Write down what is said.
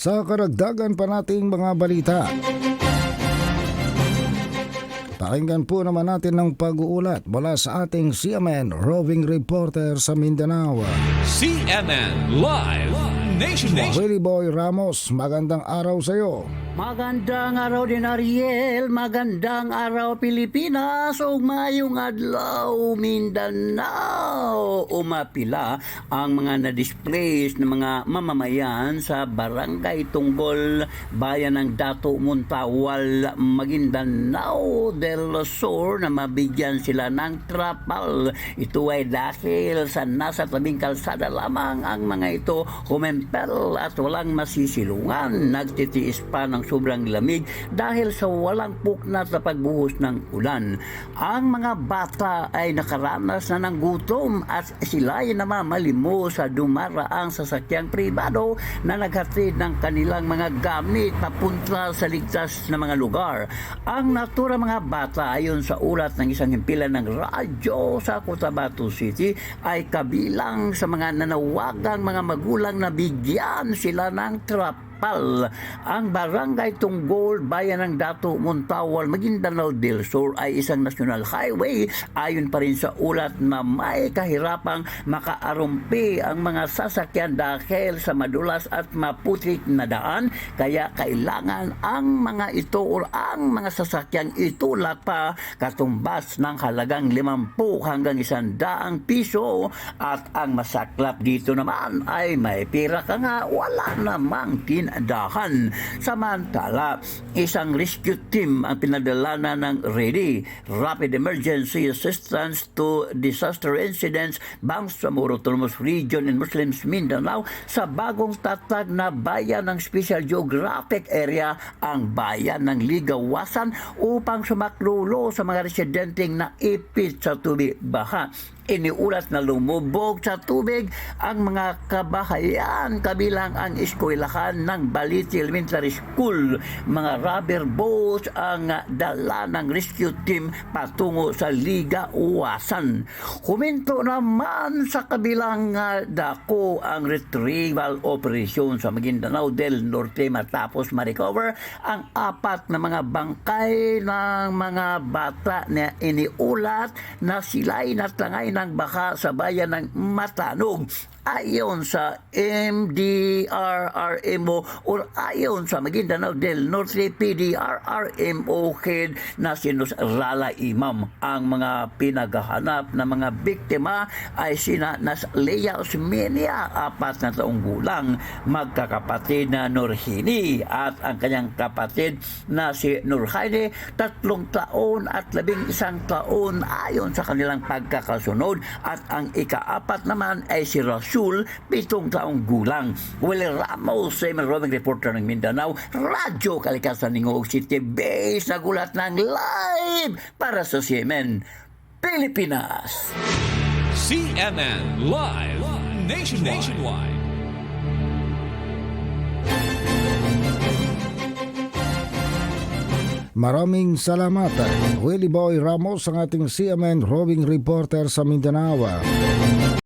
Sa karagdagan pa nating mga balita. Pakinggan po naman natin ng pag-uulat mula sa ating CMN roving reporter sa Mindanao. CNN Live Nationwide. Willie Boy Ramos, magandang araw sa iyo. Magandang araw din Ariel, magandang araw Pilipinas, ug mayong adlaw Mindanao. Umapila ang mga na-displace na mga mamamayan sa barangay Tunggol, bayan ng Dato Muntawal, Maguindanao del Sur na mabigyan sila ng trapal. Ito ay dahil sa nasa tabing kalsada lamang ang mga ito humempel at walang masisilungan. Nagtitiis pa ng sobrang lamig dahil sa walang puknat sa pagbuhos ng ulan. Ang mga bata ay nakaranas na ng gutom at sila ay namamalimo sa dumaraang sasakyang pribado na naghatid ng kanilang mga gamit papunta sa ligtas na mga lugar. Ang natura mga bata ayon sa ulat ng isang himpilan ng radyo sa Cotabato City ay kabilang sa mga nanawagang mga magulang na bigyan sila ng trap Pal. Ang barangay Tunggol, bayan ng Dato Montawal, Maguindanao del Sur ay isang national highway. Ayon pa rin sa ulat na may kahirapang makaarumpi ang mga sasakyan dahil sa madulas at maputik na daan. Kaya kailangan ang mga ito o ang mga sasakyang itulak pa katumbas ng halagang 50 hanggang 100 piso at ang masaklap dito naman ay may pira ka nga wala namang tindahan. Samantala, isang rescue team ang pinadala na ng READY, Rapid Emergency Assistance to Disaster Incidents, Bangsamoro Autonomous Region in Muslims Mindanao sa bagong tatag na bayan ng Special Geographic Area, ang bayan ng Ligawasan upang sumaklulo sa mga residenteng na ipit sa tubig baha iniulat na lumubog sa tubig ang mga kabahayan kabilang ang eskwelahan ng Baliti Elementary School. Mga rubber boats ang dala ng rescue team patungo sa Liga Uwasan. Huminto naman sa kabilang ah, dako ang retrieval operation sa Maguindanao del Norte matapos ma-recover ang apat na mga bangkay ng mga bata na iniulat na sila'y natlangay ng baka sa bayan ng Matanog. Ayon sa MDRRMO o ayon sa Maguindanao del Norte PDRRMO head na si Nus Lala Imam. Ang mga pinaghahanap na mga biktima ay sina Nas Leia Osmenia, apat na taong gulang, magkakapatid na Nurhini at ang kanyang kapatid na si Nurhaine, tatlong taon at labing isang taon ayon sa kanilang pagkakasunod at ang ikaapat naman ay si Rasul, pitong taong gulang. Willie Ramos, Semen Roving Reporter ng Mindanao, Radyo Kalikasan ng Ngog City, base na gulat ng live para sa Semen, Pilipinas. CNN Live Nationwide. Maraming salamat. Willie Boy Ramos ang ating CMN roving reporter sa Mindanao.